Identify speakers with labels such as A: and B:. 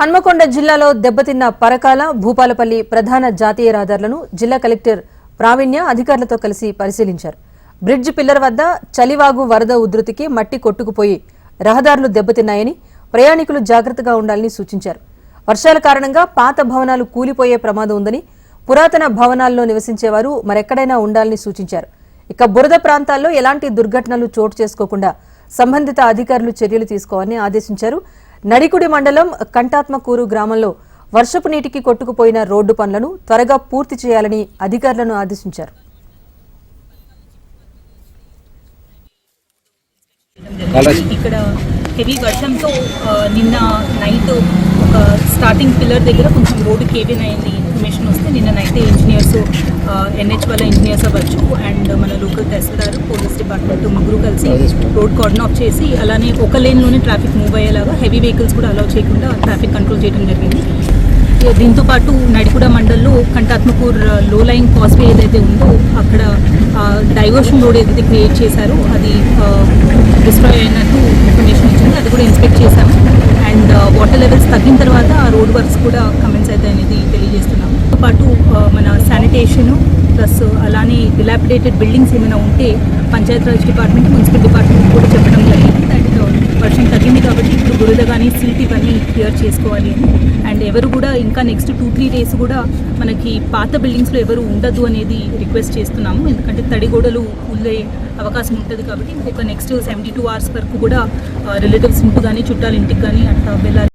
A: హన్మకొండ జిల్లాలో దెబ్బతిన్న పరకాల భూపాలపల్లి ప్రధాన జాతీయ రహదారులను జిల్లా కలెక్టర్ ప్రావీణ్య అధికారులతో కలిసి పరిశీలించారు. బ్రిడ్జ్ పిల్లర్ వద్ద చలివాగు వరద ఉధృతికి మట్టి కొట్టుకుపోయి రహదారులు దెబ్బతిన్నాయని ప్రయాణికులు జాగ్రత్తగా ఉండాలని సూచించారు. వర్షాల కారణంగా పాత భవనాలు కూలిపోయే ప్రమాదం ఉందని పురాతన భవనాల్లో నివసించేవారు మరెక్కడైనా ఉండాలని సూచించారు. ఇక బురద ప్రాంతాల్లో ఎలాంటి దుర్ఘటనలు చోటు చేసుకోకుండా సంబంధిత అధికారులు చర్యలు తీసుకోవాలని ఆదేశించారు. నడికుడి మండలం కంటాత్మకూరు గ్రామంలో వర్షపు నీటికి కొట్టుకుపోయిన రోడ్డు పనులను త్వరగా పూర్తి చేయాలని అధికారులను ఆదేశించారు.
B: ఇక్కడ హెవీ వర్షంతో నిన్న నైట్ ఒక స్టార్టింగ్ పిల్లర్ దగ్గర కొంచెం రోడ్డు కేబిన్ అయింది. ఇన్ఫర్మేషన్ వస్తే నిన్న నైట్ ఇంజనీర్స్ ఎన్హెచ్ వాళ్ళ ఇంజనీర్స్ అవ్వచ్చు. అండ్ మన లోకల్ తహసీల్దార్ పోలీస్ డిపార్ట్మెంట్ చేసి రోడ్ కార్డన్ ఆఫ్ చేసి అలానే ఒక లేన్లోనే ట్రాఫిక్ మూవ్ అయ్యేలాగా హెవీ వెహికల్స్ కూడా అలౌ చేయకుండా ట్రాఫిక్ కంట్రోల్ చేయడం జరిగింది. దీంతో పాటు నడికుడ మండల్లో కంటాత్మకూర్లో లైన్ కాస్వే ఏదైతే ఉందో అక్కడ డైవర్షన్ రోడ్ ఏదైతే క్రియేట్ చేశారో అది డిస్ట్రాయ్ అయినట్టు ఇన్ఫర్మేషన్ ఇచ్చింది అది కూడా ఇన్స్పెక్ట్ చేశాము. అండ్ వాటర్ లెవెల్స్ తగ్గిన తర్వాత ఆ రోడ్ వర్క్స్ కూడా కమెంట్స్ అయితే అనేది తెలియజేస్తున్నాము పాటు మన శానిటేషన్ ప్లస్ అలానే డిలాపిడేటెడ్ బిల్డింగ్స్ ఏమైనా ఉంటే పంచాయతీరాజ్ డిపార్ట్మెంట్ మున్సిపల్ డిపార్ట్మెంట్ కూడా చెప్పడం జరిగింది. దట్ వర్షం తగ్గింది కాబట్టి ఇప్పుడు బురద కానీ సిల్ట్ ఇవన్నీ క్లియర్ చేసుకోవాలి అని. అండ్ ఎవరు కూడా ఇంకా నెక్స్ట్ టూ త్రీ డేస్ కూడా మనకి పాత బిల్డింగ్స్లో ఎవరు ఉండదు అనేది రిక్వెస్ట్ చేస్తున్నాము. ఎందుకంటే తడిగోడలు కూలే అవకాశం ఉంటుంది కాబట్టి ఇంకొక నెక్స్ట్ సెవెంటీ టూ అవర్స్ వరకు కూడా రిలేటివ్స్ ఇంటికి కానీ చుట్టాలు ఇంటికి కానీ అట్లా వెళ్ళాలి.